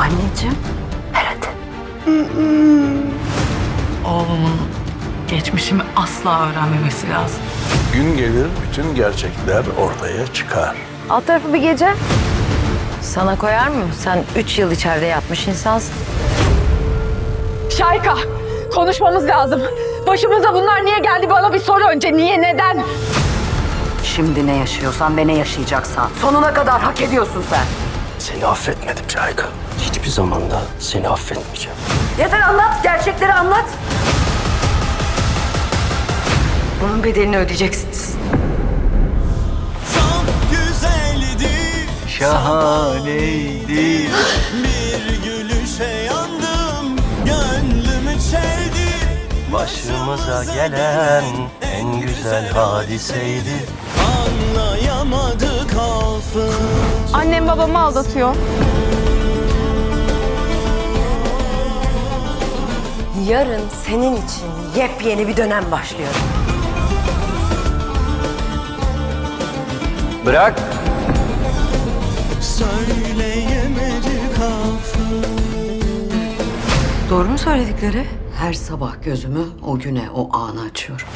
Anneciğim. Ver hadi. Oğlumun geçmişimi asla öğrenmemesi lazım. Gün gelir bütün gerçekler ortaya çıkar. Alt tarafı bir gece. Sana koyar mı? Sen üç yıl içeride yatmış insansın. Şayka, konuşmamız lazım. Başımıza bunlar niye geldi bana bir sor önce. Niye, neden? Şimdi ne yaşıyorsan ve ne yaşayacaksan. Sonuna kadar hak ediyorsun sen. Seni affetmedim Şayka. Hiçbir zaman da seni affetmeyeceğim. Yeter anlat. Gerçekleri anlat. Bunun bedelini ödeyeceksiniz. Çok güzeldi Şahaneydi. Bir gülüşe yandım Gönlümü çeldi Başımıza gelen en güzel hadiseydi. Anlayamadık affı Annem babamı aldatıyor. Yarın senin için yepyeni bir dönem başlıyor. Bırak. Doğru mu söyledikleri? Her sabah gözümü o güne, o ana açıyorum.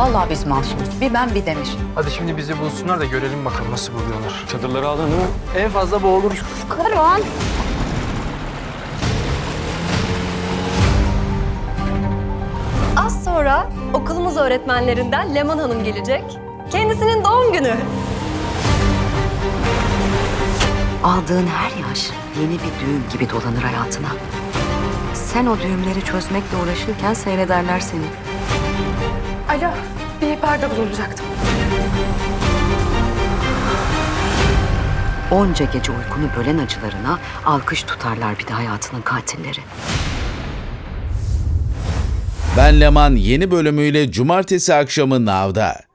Vallahi biz masumuz. Bir ben bir Demir. Hadi şimdi bizi bulsunlar da görelim bakalım nasıl buluyorlar. Çadırları aldın değil mi? En fazla boğuluruz. Az sonra okulumuz öğretmenlerinden Leman Hanım gelecek. Kendisinin doğum günü. Aldığın her yaş yeni bir düğüm gibi dolanır hayatına. Sen o düğümleri çözmekle uğraşırken seyrederler seni. Alo, bir ihbarda bulunacaktım. Onca gece uykunu bölen acılarına alkış tutarlar bir de hayatının katilleri. Ben Leman yeni bölümüyle cumartesi akşamı Nav'da.